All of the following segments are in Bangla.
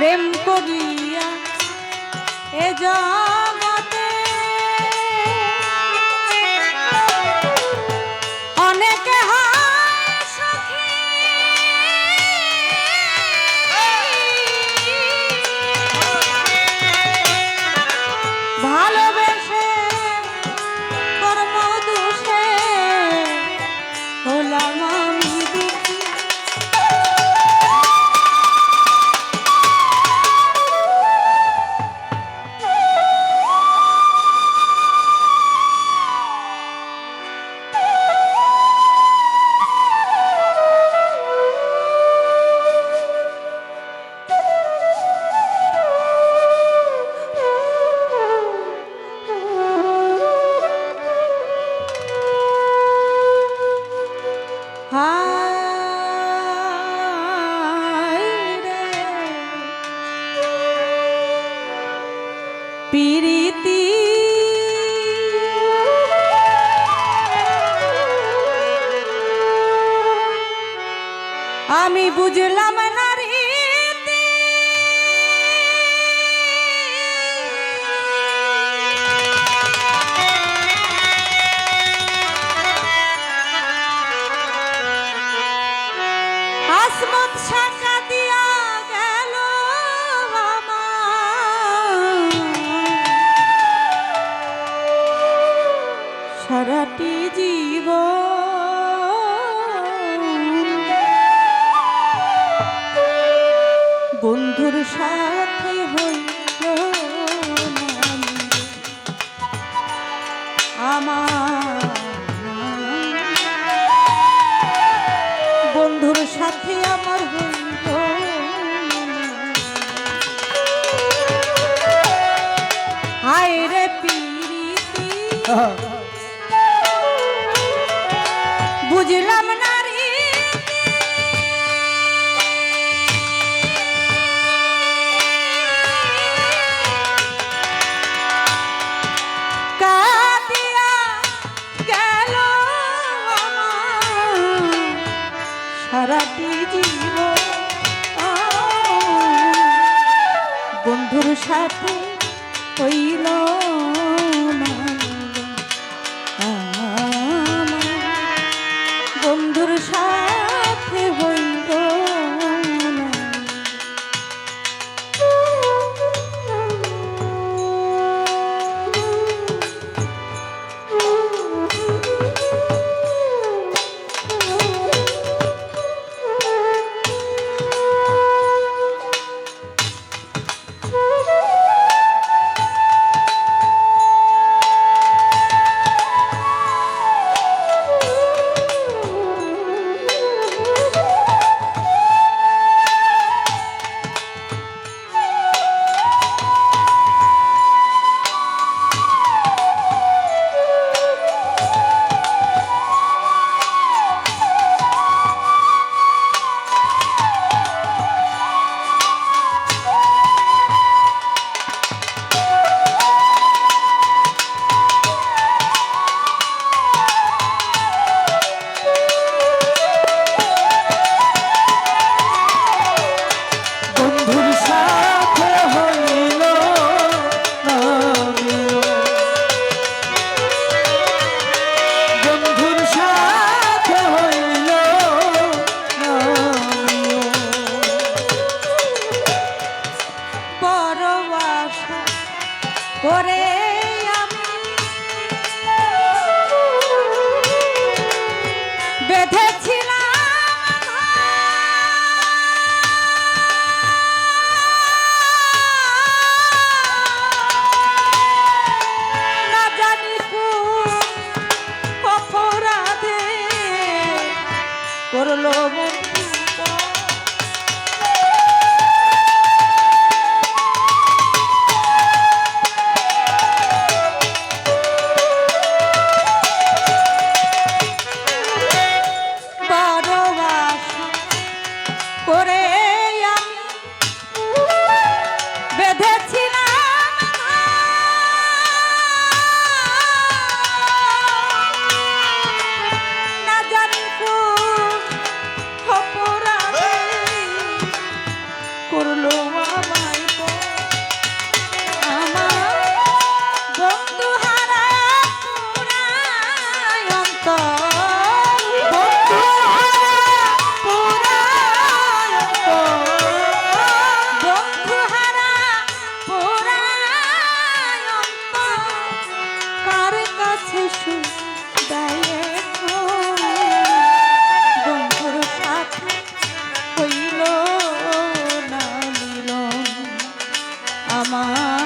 প্রেম করিয়া এ যা আমি বুঝলাম নারী রীতি আসমত শাখা দিয়া গেল সারাটি জীবন বুঝলাম না সারাটি জীব বন্ধুর সাথে হইল আমার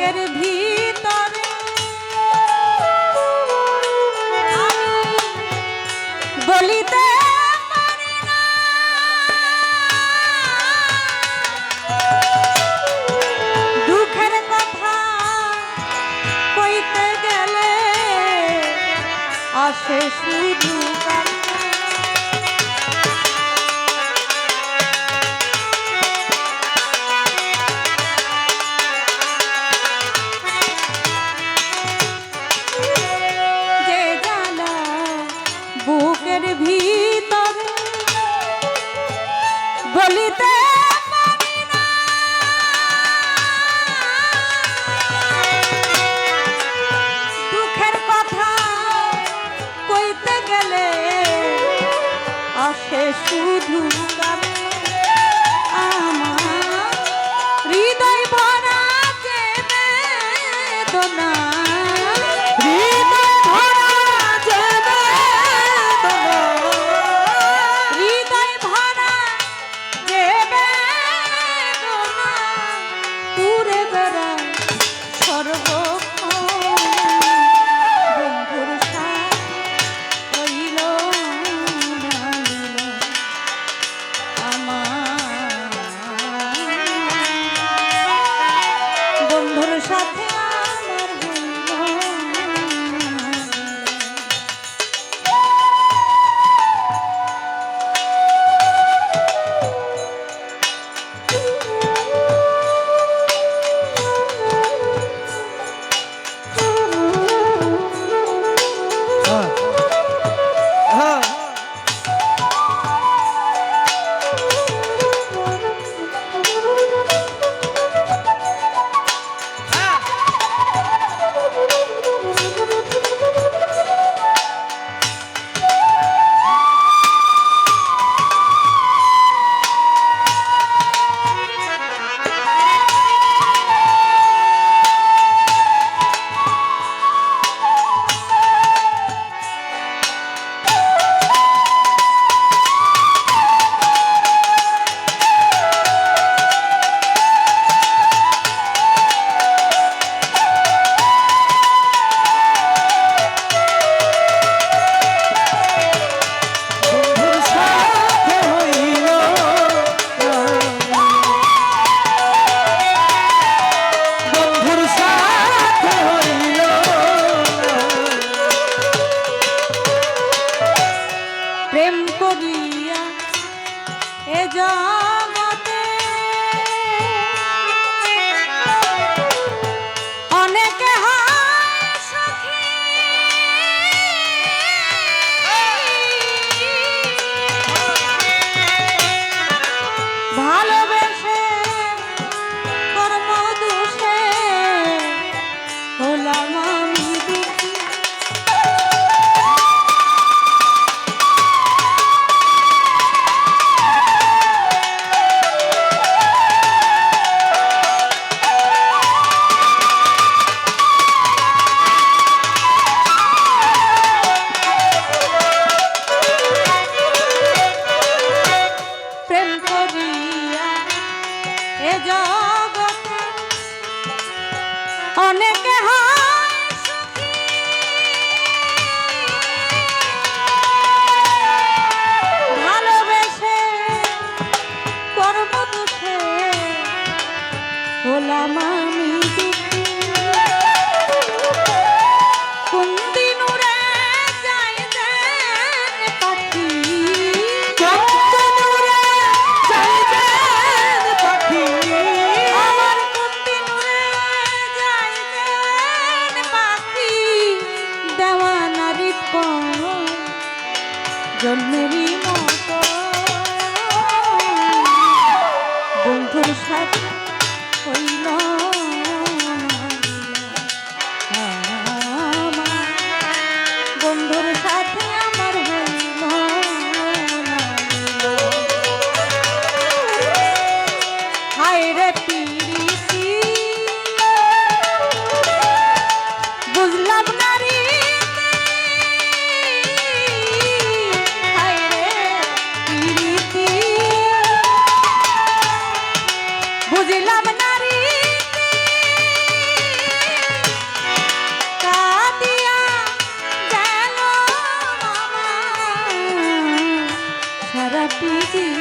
বুকের ভিতরে। বলিতে আসে শুধু জন্মেরই মতো। বন্ধুর সাথে সারাটি জীবন